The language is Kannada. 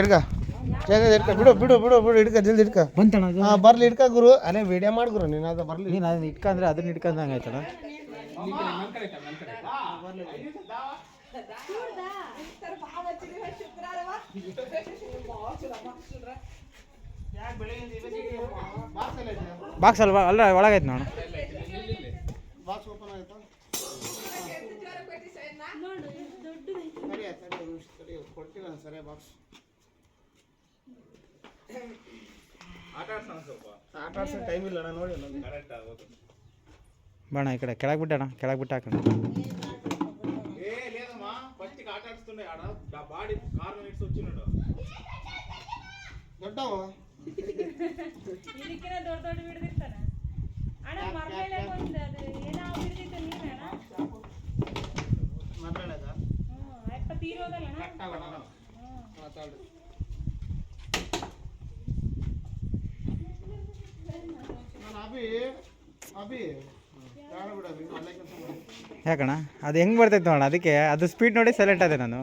ಹಿಡ್ಕ. ಜಾಗ ಹಿಡ್ಕ. ಬಿಡು ಬಿಡು ಬಿಡು ಬಿಡು ಹಿಡ್ಕ ಜಲ್ದಿ ಹಿಡ್ಕ. ಬಂತಣ್ಣ ಅದು? ಹಾಂ ಬರ್ಲಿ ಹಿಡ್ಕ ಗುರು. ಅಲ್ಲೇ ವಿಡಿಯೋ ಮಾಡಿ ಗುರು ನೀನು ಅದು ಬರ್ಲಿ. ನೀನು ಅದನ್ನ ಇಟ್ಕಂದ್ರೆ ಅದನ್ನ ಇಟ್ಕೊಂಡಂಗೆ ಆಯ್ತಣ್ಣ? ಬಾಕ್ಸ್ ಅಲ್ವಾ? ಅಲ್ಲ ಒಳಗೈತೆ ನಾನು ಬಾಕ್ಸ್ ಓಪನ್ ಆಯ್ತಾ? ಸರಿ ಕೊಡ್ತೀವಿ ಬಾಕ್ಸ್ ಟೈಮ್ ಇಲ್ಲ ಅಣ್ಣ ನೋಡಿ ಅಲ್ಲ ಬಾಣ ಈ ಕಡೆ ಕೆಳಗೆ ಬಿಟ್ಟಣ ಕೆಳಗೆ ಬಿಟ್ಟು ಹಾಕೋಣ ఏ లేదమ్మా ఫస్ట్ ఆట ఆడుతుండే ఆడ దా బాడీ కారణం ఇట్స్ వచ్చినాడు ದೊಡ್ಡವ ಇದಕ್ಕಿನ ದೊಡ್ಡ ದೊಡ್ಡ ಹಿಡಿದಿರ್ತಾನ ಅಣ್ಣ ಮರ್ಮೇಲೆ ಒಂದು ಅದು ಏನೋ ಹಿಡಿದಿತ್ತು ನೀನಣ್ಣ ಮಾತಾಡಕ ಹ್ಞೂ ಅಪ್ಪ ತೀರೋದಲ್ಲ ಅಣ್ಣ ಮಾತಾಡು ನಾನು ಯಾಕಣ್ಣ? ಅದು ಹೆಂಗೆ ಬರ್ತೈತೆ ನೋಡೋಣ ಅದಕ್ಕೆ ಅದು ಸ್ಪೀಡ್ ನೋಡಿ ಸೆಲೆಕ್ಟ್ ಆದೆ ನಾನು.